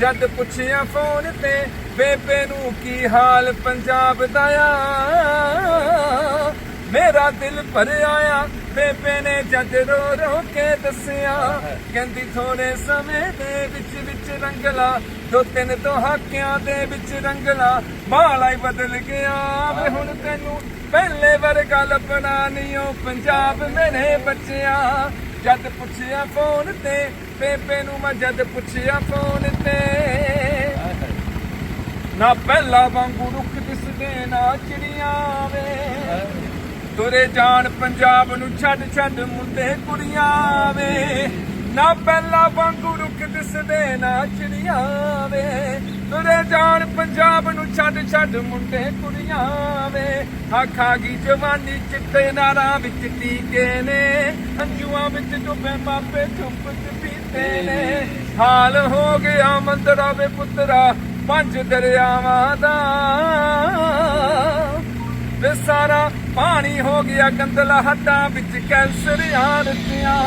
ਜਦ ਪੁੱਛਿਆ ਫੋਨ ਤੇ, ਬੇਬੇ ਨੂੰ ਕੀ ਹਾਲ ਪੰਜਾਬ ਦਾ ਆ? ਮੇਰਾ ਦਿਲ ਭਰ ਆਇਆ ਬੇਬੇ ਨੇ ਜਦ ਰੋ ਰੋ ਕੇ ਦੱਸਿਆ, ਕਹਿੰਦੀ ਥੋੜੇ ਸਮੇਂ ਦੇ ਵਿੱਚ ਵਿੱਚ ਰੰਗਲਾ, ਦੋ ਤਿੰਨ ਦਹਾਕਿਆਂ ਦੇ ਵਿੱਚ ਰੰਗਲਾ, ਮਾਲਾ ਹੀ ਬਦਲ ਗਿਆ ਵੇ ਹੁਣ ਤੈਨੂੰ, ਪਹਿਲੇ ਵਰਗਾ ਲੱਭਣਾ ਨਹੀਂ ਉਹ ਪੰਜਾਬ ਮੇਰੇ ਬੱਚਿਆ। ਜਦ ਪੁੱਛਿਆ ਫੋਨ ਤੇ ਪੇਪੇ ਨੂੰ ਮੈਂ ਜਦ ਪੁੱਛਿਆ ਫੋਨ ਤੇ। ਨਾ ਪਹਿਲਾ ਵਾਂਗੂ ਰੁੱਖ ਦਿਸਦੇ ਨਾ ਚਿੜੀਆਂ ਵੇ ਤੁਰੇ ਜਾਣ ਪੰਜਾਬ ਨੂੰ ਛੱਡ ਛੱਡ ਮੁੰਡੇ ਕੁੜੀਆਂ ਵੇ ਨਾ ਪਹਿਲਾ ਵਾਂਗੂ ਰੁੱਖ ਦਿਸਦੇ ਨਾ ਚਿੜੀਆਂ ਵੇ ਤੁਰੇ ਜਾਣ ਪੰਜਾਬ ਨੂੰ ਛੱਡ ਛੱਡ ਮੁੰਡੇ ਕੁੜੀਆਂ ਵੇ ਆਖਾਗੀ ਜਵਾਨੀ ਚਿੱਟੇ ਨਾਰਾਂ ਵਿੱਚ ਟੀਕੇ ਨੇ। ਹੰਝੂਆਂ ਵਿੱਚ ਡੁੱਬੇ ਮਾਪੇ ਚੁੱਪ ਪੀਤੇ ਨੇ। ਹਾਲ ਹੋ ਗਿਆ ਮੰਦਰਾ ਵੇ ਪੁੱਤਰਾ, ਪੰਜ ਦਰਿਆਵਾਂ ਦਾ। ਵੇ ਸਾਰਾ ਪਾਣੀ ਹੋ ਗਿਆ ਗੰਦਲਾ ਹੱਡਾਂ ਵਿੱਚ, ਕੈਂਸਰ ਆਰਤੀਆਂ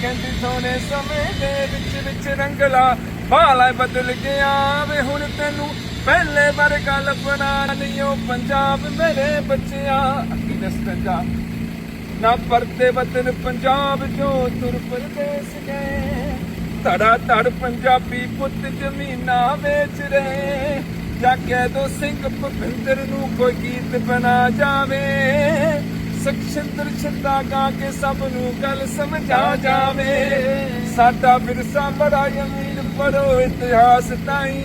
ਕਹਿੰਦੀ ਸੋਨੇ ਸਮੇਂ ਦੇ ਵਿੱਚ ਵਿੱਚ ਰੰਗਲਾ ਬਾਲਾ ਬਦਲ ਗਿਆ ਵੇ। ਹੁਣ ਤੈਨੂੰ ਪਹਿਲੇ ਵਰਗਾ ਲੱਭਣਾ ਨਹੀਂ, ਉਹ ਪੰਜਾਬ ਮੇਰੇ ਬੱਚਿਆਂ। ਅੱਗੀ ਦਸਤੰਜਾ ਨਾ ਪਰਤੇ ਵਤਨ ਪੰਜਾਬ ਜੋ ਤੁਰ ਪਰਦੇਸ ਗਏ ਧੜਾ ਧੜ ਪੰਜਾਬੀ ਪੁੱਤ ਜ਼ਮੀਨਾਂ ਵੇਚ ਰਹੇ। ਜਾਂ ਕਹਿ ਦੋ ਸਿੰਘ ਭੁਪਿੰਦਰ ਨੂੰ ਕੋਈ ਗੀਤ ਬਣਾ ਜਾਵੇ। ਸਖਸ਼ਿੰਦਰ ਛੰਦਾ ਗਾ ਕੇ ਸਭ ਨੂੰ ਗੱਲ ਸਮਝਾ ਜਾਵੇ। ਸਾਡਾ ਵਿਰਸਾ ਬੜਾ ਅਮੀਰ ਪੜੋ ਇਤਿਹਾਸ ਤਾਈ।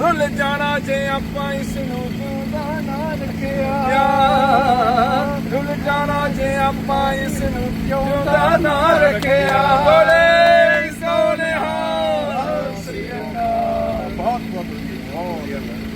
ਰੁੱਲ ਜਾਣਾ ਜੇ ਆਪਾਂ ਇਸ ਨੂੰ ਜਿਉਂਦਾ ਨਾ ਰੱਖਿਆ। ਜਾਣਾ ਜੇ ਆਪਾਂ ਇਸ ਨੂੰ ਜਿਉਂਦਾ ਨਾ ਰੱਖਿਆ? ਬੋਲੇ ਸੋਨੇਹਾ। ਸ੍ਰੀ ਅਕਾਲ। ਬਹੁਤ ਬਹੁਤ ਬਹੁਤ